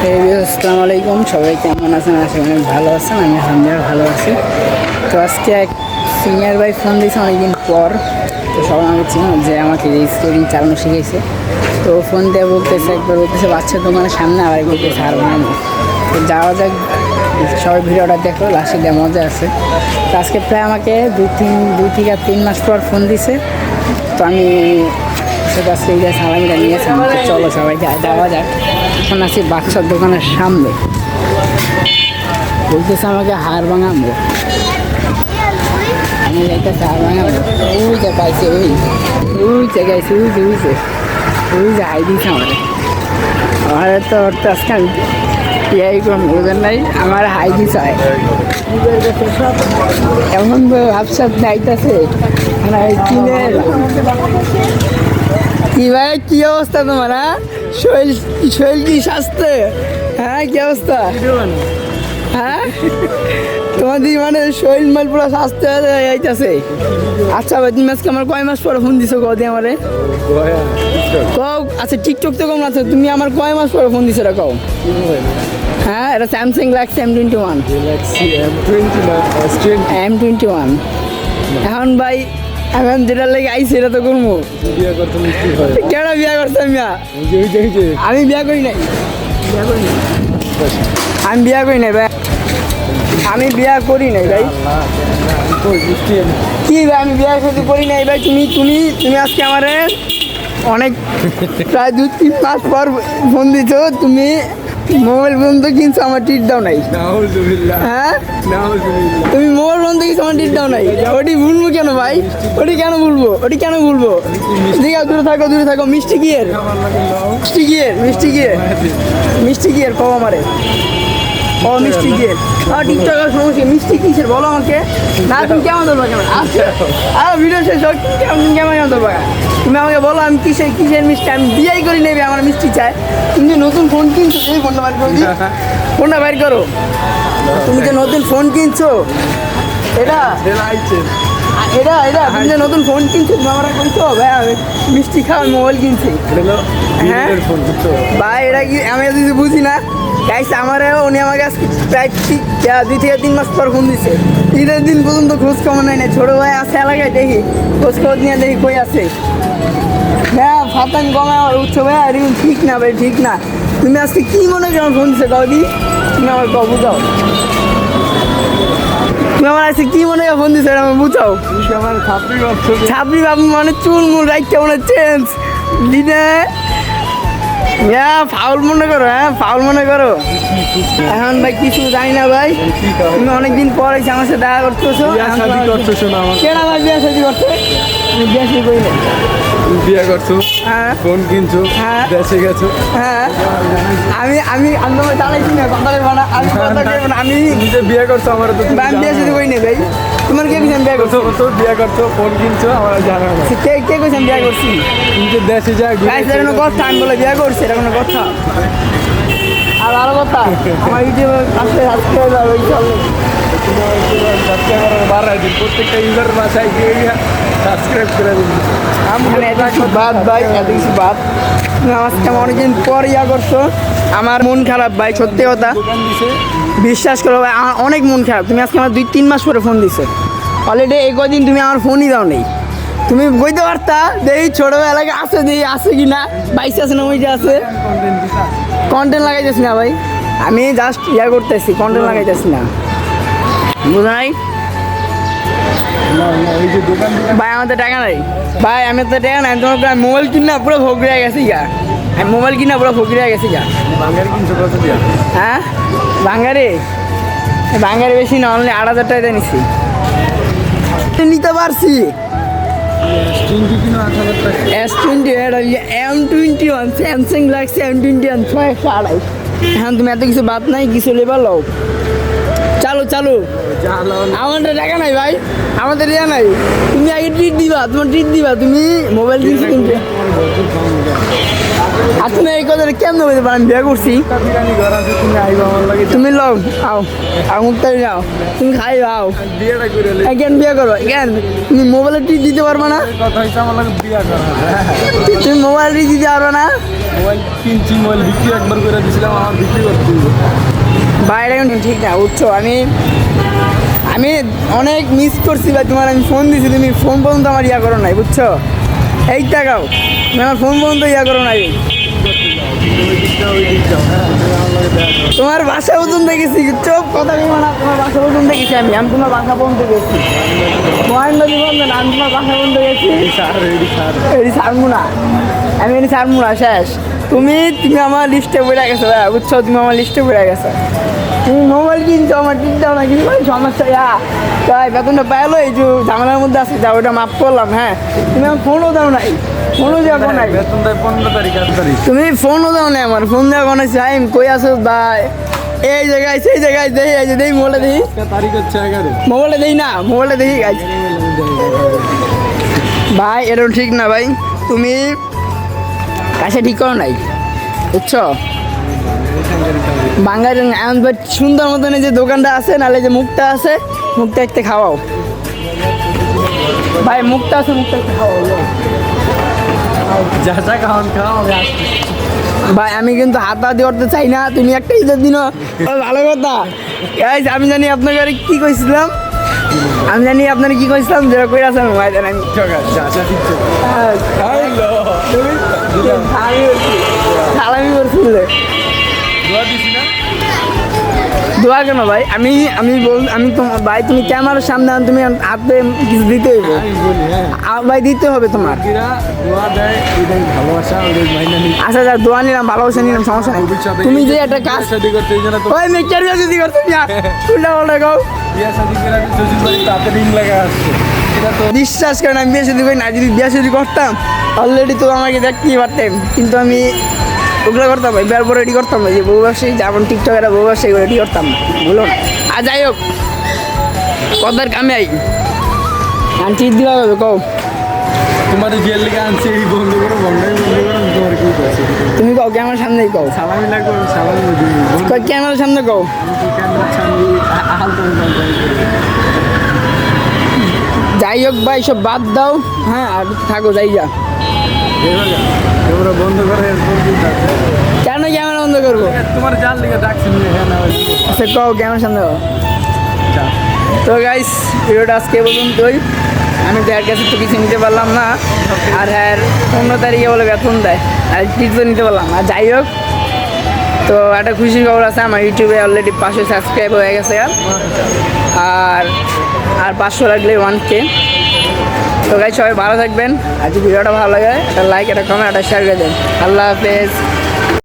আসসালামু আলাইকুম সবাই কেমন আছেন? আশা করি ভালো আছেন। আমি আলহামদুলিল্লাহ ভালো আছি। তো আজকে এক সিনিয়র ভাই ফোন দিয়েছে অনেকদিন পর। তো সবাই আমাকে চিনো যে আমাকে স্কেটিং চালানো শিখেছে তো ফোন দিয়ে বলতেছে, একবার বলতেছে বাচ্চার দোকানের সামনে আবার বলতেছে, আর বানাবো তো যাওয়া যাক, সবাই ভিডিওটা দেখো লাস্টে দিয়ে মজা আছে। তো আজকে প্রায় আমাকে দুই তিন, দুই থেকে তিন মাস পর ফোন দিছে। তো আমি, সেটা আজকে সালামিটা নিয়েছিলাম চলো সবাই যাওয়া যাক। এখন আছি বাক্সার দোকানের সামনে। বলতেছে আমাকে হার ভাঙাবো। আমি যাইতেছে হার ভাঙাবো। ওই যে পাইছে, ওই ওই যে ওই যে, ওই ওই যে হাই দিয়েছে আমার। আমার তো আজকে আমি ইয়াই করুন বুঝেন নাই? আমার হাই দিছে হয় এমন ভাবসাব নাইতেছে। মানে কিনে। কি ভাই, কি অবস্থা তোমার হ্যাঁ? শরীর কি স্বাস্থ্য হ্যাঁ কি অবস্থা? হ্যাঁ? তোমাদের মানে শরীর মাল পুরো স্বাস্থ্য যাইতেছে আচ্ছা ভাই তুমি আজকে আমার কয় মাস পরে ফোন দিছো কদি আমারে? কও আচ্ছা টিকটক তো কম আছে তুমি আমার কয় মাস পরে ফোন দিছো কও? হ্যাঁ এটা Samsung Galaxy M twenty one M twenty one এখন ভাই এখন যেটা লেগে আইসি এটা তো করব কেন বিয়া করছ মিয়া? আমি বিয়া করি নাই। বিয়া করি নাই। আমি বিয়া করি নাই ভাই। আমি বিয়া করি নাই ভাই। কি ভাই আমি বিয়া সাথে করি নাই ভাই। তুমি তুমি তুমি আজকে আমারে অনেক প্রায় দু তিন মাস পর ফোন দিছো তুমি মোবাইল বন্ধ কিনছো আমার টিট দাও নাই। হ্যাঁ? তুমি মোবাইল বন্ধ কিন্তু আমার টিট দাও নাই। ওটি ভুলবো কেন ভাই? ওটি কেন ভুলবো? ওটি কেন ভুলবো? দেখা দূরে থাকো দূরে থাকো। মিষ্টি গিয়ের মিষ্টি গিয়ের মিষ্টি গিয়ের মিষ্টি গিয়ের আমারে। ও মিষ্টি গিয়ের আর টিকটকের সমস্যা মিষ্টি কিসের? বলো আমাকে। না তুমি কেমন ধরবা কেমন? আচ্ছা। আর ভিডিও শেষ হোক কেমন কেমন কেমন ধরবা? তুমি আমাকে বলো আমি কিসের কিসের মিষ্টি? আমি বিয়াই করে নেবে আমার মিষ্টি চাই। তুমি যে নতুন ফোন কিনছো এই ফোনটা বাইর করে দিই। ফোনটা বাইর করো। তুমি যে নতুন ফোন কিনছো এটা এটা এটা তুমি যে নতুন ফোন কিনছো তুমি আমার কইছো ভাই আমি মিষ্টি খাওয়ার মোবাইল কিনছি। ভাই এটা কি আমি এত বুঝি না। গাইছে আমার উনি আমাকে আজকে প্রায় ঠিক দুই থেকে তিন মাস পর ফোন দিছে। ঈদের দিন পর্যন্ত খোঁজ খবর নেই না। ছোটো ভাই আছে এলাকায় দেখি। খোঁজ খবর নিয়ে দেখি কই আছে। হ্যাঁ ফাতান কমে আমার উচ্চ ভাই আর ঠিক না ভাই ঠিক না। তুমি আজকে কি মনে করে আমার ফোন দিছে? কাউদি তুমি আমার কাউ বুঝাও। তুমি আমার আজকে কি মনে করে ফোন দিছে আমার বুঝাও। ছাপড়ি বাবু মানে চুল মুল রাখতে মনে চেঞ্জ দিনে হ্যাঁ ফাউল মনে করো হ্যাঁ ফাউল মনে করো। এখন ভাই কিছু জানি না ভাই। তুমি অনেকদিন পর এসে আমার সাথে দেখা করতেছো। কেনা ভাই বিয়ে শাদি করতে? বিয়ে শাদি করি বিয়ে করছ? হ্যাঁ। ফোন কিনছো? হ্যাঁ। দেশে গেছো? হ্যাঁ। আমি আমি আমি তোমার চালাইছি না কথা আমি কথা আমি বিয়ে করছ আমার তো আমি বিয়ে শাদি করি না ভাই। তোমার কে কইছে আমি বিয়ে করছ? তো বিয়ে করছ ফোন কিনছো আমার জানা না কে কে কইছে আমি বিয়ে করছি? কিন্তু দেশে যা গাইস এর কোনো কথা আমি বলে বিয়ে করছি এর কোনো কথা। আর আরও কথা আমার ইউটিউবে আসলে সাবস্ক্রাইব আর ওই চলে প্রত্যেকটা ইউজার গিয়ে গিয়ে সাবস্ক্রাইব করে দিন। মানে এত কিছু বাদ ভাই এত কিছু বাদ। আজকে আমার অনেকদিন পর ইয়া করছ আমার মন খারাপ ভাই সত্যি কথা। বিশ্বাস করো ভাই আমার অনেক মন খারাপ। তুমি আজকে আমার দুই তিন মাস পরে ফোন দিছো। অলরেডি এই কদিন তুমি আমার ফোনই দাও নেই তুমি বইতে পারতা যে এই ছোটোবেলাকে আছে যে আছে কি না বাইশ আছে না ওইটা আছে? কন্টেন্ট লাগাইতেছি না ভাই। আমি জাস্ট ইয়া করতেছি কন্টেন্ট লাগাইতেছি না। বুঝো নাই? ভাই আমাদের টাকা নাই। ভাই আমি তো টাকা নাই তোমার মোবাইল কিনা পুরো ভোগড়ে গেছি গা আমি মোবাইল কিনা পুরো ভোগড়ে গেছি গা হ্যাঁ? বাঙ্গারে? বাঙ্গারে বেশি না অনলি আট হাজার টাকা নিছি। নিতে পারছি। S twenty M twenty one Samsung লাগছে এম টোয়েন্টি ওয়ান ছয় একশো এখন তুমি এত কিছু বাদ নাই কিছু লেবার লও। চালু চালু। আমাদের টাকা নাই ভাই আমাদের ইয়া নাই। তুমি আগে ট্রিট দিবা তোমার ট্রিট দিবা তুমি মোবাইল কিনছো কিনছো আর তুমি এই কথাটা কেমন বলতে পারো? আমি বিয়ে করছি। তুমি তুমি লও আও আর মুক্তারি যাও তুমি খাই আও। কেন বিয়ে করো কেন তুমি মোবাইলে টিপ দিতে পারবে না? তুমি মোবাইল টিপ দিতে পারবে না? মোবাইল কিনছি মোবাইল বিক্রি একবার করে দিয়েছিলাম আমার বিক্রি করতে। বাইরে ঠিক না উঠছো। আমি আমি অনেক মিস করছি ভাই তোমার আমি ফোন দিছি তুমি ফোন পর্যন্ত আমার ইয়া করো নাই বুঝছ? এই টাকাও তুমি আমার ফোন পর্যন্ত ইয়া করো নাই। তোমার বাসা পর্যন্ত দেখেছি চোখ কথা বলব না তোমার বাসা পর্যন্ত দেখেছি আমি আমি তোমার বাসা পর্যন্ত গেছি। মহেন্দ্রজি বন্ধু না আমি তোমার বাসা পর্যন্ত গেছি। এটি ছাড়বো না আমি এটি ছাড়বো না শেষ। তুমি তুমি আমার লিস্টে পড়ে গেছো ভাই বুঝছ? তুমি আমার লিস্টে পড়ে গেছো। তুমি মোবাইল কিনছো আমার দাও না কিছু কোনো সমস্যা ইয়া। তাই বেতনটা পাইলো এই যে ঝামেলার মধ্যে আছে যা ওটা মাফ করলাম হ্যাঁ। তুমি আমার ফোনও দাও নাই ফোনও যাব নাই বেতন দেয় পনেরো তারিখ আট তারিখ। তুমি ফোনও দাও না আমার ফোন দেওয়া কোনো টাইম কই আসো ভাই এই জায়গায় সেই জায়গায় দেই এই যে দেই মোবাইলে দেখি তারিখ হচ্ছে এগারো। মোবাইলে দেই না মোবাইলে দেখি ভাই এটা ঠিক না ভাই। তুমি কাছে ঠিক করো নাই? বুঝছ? বাঙালি এমন সুন্দর মতন যে দোকানটা আছে নাহলে যে মুখটা আছে মুখটা একটু খাওয়াও। ভাই মুখটা আছে মুখটা একটু খাওয়াও যা যা খাওয়ান খাওয়া ভাই আমি কিন্তু হাত হাত করতে চাই না তুমি একটা ঈদের দিন। ভালো কথা। আমি জানি আপনাকে আরে কি কইছিলাম? আমি জানি আপনার কি কইছিলাম যেটা কই আছেন ভাই জানি। সালামি করছিলে। দোয়া কেন ভাই? আমি আমি বল আমি তোমার ভাই তুমি ক্যামেরার সামনে আন, তুমি হাতে কিছু দিতে হইব হ্যাঁ। ভাই দিতে হবে তোমার। আচ্ছা যা দোয়া নিলাম ভালোবাসা নিলাম সমস্যা নেই। তুমি যে একটা কাজ শাদি ওই মেচার বিয়ে যদি করতে উল্টা পাল্টা গাও বিয়া শাদি করে শ্বশুর বাড়ি তাতে রিং লাগা আসছে। এটা তো বিশ্বাস করেন আমি বিয়ে শুধু করি না যদি বিয়ে শুধু করতাম অলরেডি তো আমাকে দেখতেই পারতেন। কিন্তু আমি ওগুলো করতাম বিয়ার পরে রেডি করতাম যে বউ ব্যবসায়ী যেমন টিকটকেরা বউ ব্যবসায়ী রেডি করতাম বলো আর যাই হোক কদার কামে আই। আনটি দিবা হবে কও। তোমার বিয়ের লিগে আনছে এই বন্ধ করো বন্ধ করো তোমার কি তুমি কও ক্যামেরার সামনেই কও। সালামি লাগবে সালামি কই ক্যামেরার সামনে কও। ক্যামেরার সামনে যাই হোক ভাই, সব বাদ দাও। হ্যাঁ আর থাকো, যাই যা। ক্যামেরা বন্ধ করে? কেন ক্যামেরা বন্ধ করব? তোমার জাল আচ্ছা কও, ক্যামেরার সামনে। তো গাইস ভিডিওটা আজকে পর্যন্তই। আমি তো এর কাছে তো কিছু নিতে পারলাম না। আর হ্যাঁ পনেরো তারিখে বলে বেতন দেয়। আর কিছু নিতে পারলাম আর যাই হোক তো একটা খুশির খবর আছে, আমার ইউটিউবে অলরেডি পাঁচশো সাবস্ক্রাইব হয়ে গেছে। আর আর পাঁচশো লাগলে ওয়ান কে তো গাই সবাই ভালো থাকবেন। যদি ভিডিওটা ভালো লাগে, একটা লাইক একটা কমেন্ট একটা শেয়ার করে দেন। আল্লাহ হাফেজ।